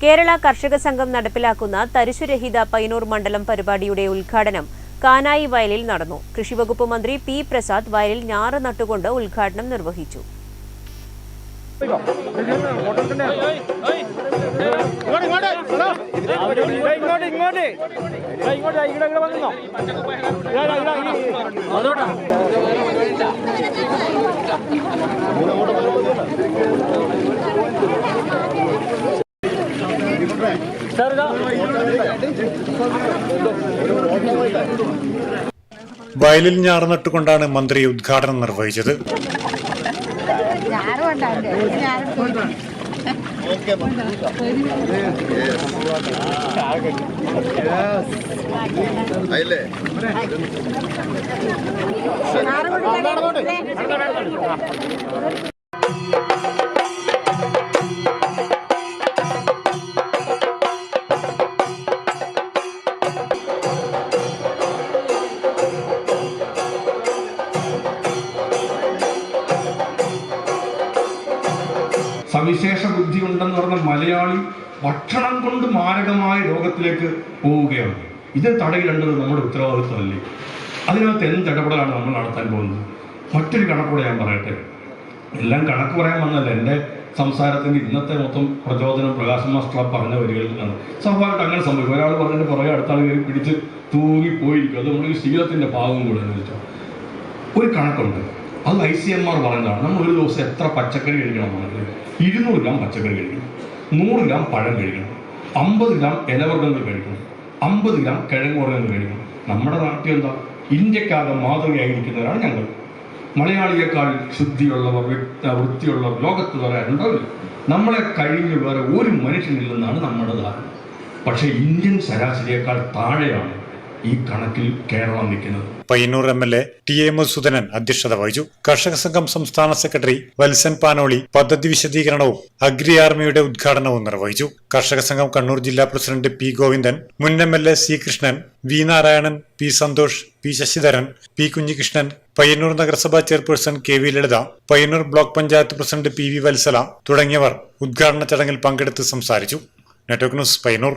കേരള കർഷക സംഘം നടപ്പിലാക്കുന്ന തരിശുരഹിത പൈനൂർ മണ്ഡലം പരിപാടിയുടെ ഉദ്ഘാടനം കാനായി വയലിൽ നടന്നു. കൃഷിവകുപ്പ് മന്ത്രി പി പ്രസാദ് വയലിൽ ഞാറ് നട്ടുകൊണ്ട് ഉദ്ഘാടനം നിർവഹിച്ചു ഇങ്ങോട്ട് ഹലോ ഇങ്ങോട്ട് ഇങ്ങോട്ട് ഇങ്ങോട്ട് ഇങ്ങോട്ട് ഇവിടെ വന്നോ ഇതാ, ഇതാ, ഈ- സാർ ഇതാ വയലിൽ ഞാറ് നട്ടുകൊണ്ടാണ് മന്ത്രി ഉദ്ഘാടനം നിർവഹിച്ചത്. അല്ലേ സവിശേഷ ബുദ്ധി ഉണ്ടെന്ന് പറഞ്ഞ മലയാളി ഭക്ഷണം കൊണ്ട് മാരകമായ രോഗത്തിലേക്ക് പോവുകയാണ്. ഇത് തടയിലുണ്ടത് നമ്മുടെ ഉത്തരവാദിത്വമല്ലേ അതിനകത്ത് എന്ത് ഇടപെടലാണ് നമ്മൾ നടത്താൻ പോകുന്നത്? മറ്റൊരു കണക്കൂടെ ഞാൻ പറയട്ടെ. എല്ലാം കണക്ക് പറയാൻ വന്നല്ല എന്റെ സംസാരത്തിന്റെ ഇന്നത്തെ മൊത്തം പ്രചോദനം പ്രകാശ് മാസ്റ്റർ പറഞ്ഞ വരികളിൽ നിന്നാണ്. സ്വാഭാവികമായിട്ട് അങ്ങനെ സംഭവിക്കും. ഒരാൾ പറഞ്ഞതിന് പുറകെ അടുത്താൾ കയറി പിടിച്ച് തൂങ്ങിപ്പോയിരിക്കും. അത് നമ്മുടെ ശീലത്തിന്റെ ഭാഗം കൂടെ എന്ന് വെച്ചാൽ. ഒരു കണക്കുണ്ട്. അത് ഐ സി എം ആർ പറയുന്നതാണ്. നമ്മൾ ഒരു ദിവസം എത്ര പച്ചക്കറി കഴിക്കണം എന്നുള്ളത് ഇരുന്നൂറ് ഗ്രാം പച്ചക്കറി കഴിക്കണം. നൂറ് ഗ്രാം പഴം കഴിക്കണം. അമ്പത് ഗ്രാം ഇലവർഗങ്ങൾ കഴിക്കണം. അമ്പത് ഗ്രാം കിഴങ്ങ് വർഗങ്ങൾ കഴിക്കണം. നമ്മുടെ നാട്ടിൽ എന്താ? ഇന്ത്യക്കാകെ മാതൃകയായിരിക്കുന്നവരാണ് ഞങ്ങൾ. മലയാളിയേക്കാൾ ശുദ്ധിയുള്ളവർ വൃത്തിയുള്ളവർ ലോകത്ത് വേറെ നമ്മളെ കഴിഞ്ഞ് വേറെ ഒരു മനുഷ്യനില്ലെന്നാണ് നമ്മുടെ ധാരണ. പക്ഷേ ഇന്ത്യൻ ശരാശരിയേക്കാൾ താഴെയാണ് ഈ കണക്കിൽ കേരളം നിൽക്കുന്നത്. Payyanur M L A T A Madhusoodanan അധ്യക്ഷത വഹിച്ചു. കർഷക സംഘം സംസ്ഥാന സെക്രട്ടറി വത്സൻ പാനോളി പദ്ധതി വിശദീകരണവും അഗ്രി ആർമിയുടെ ഉദ്ഘാടനവും നിർവഹിച്ചു. കർഷക സംഘം കണ്ണൂർ ജില്ലാ പ്രസിഡന്റ് പി ഗോവിന്ദൻ മുൻ M L A C Krishnan V Narayanan P Santhosh P Sasidharan P Kunhikrishnan Payyanur നഗരസഭാ chairperson K V Lalitha Payyanur block panchayat president P V Vatsala തുടങ്ങിയവർ ഉദ്ഘാടന ചടങ്ങിൽ പങ്കെടുത്ത് സംസാരിച്ചു. Network news Payyanur.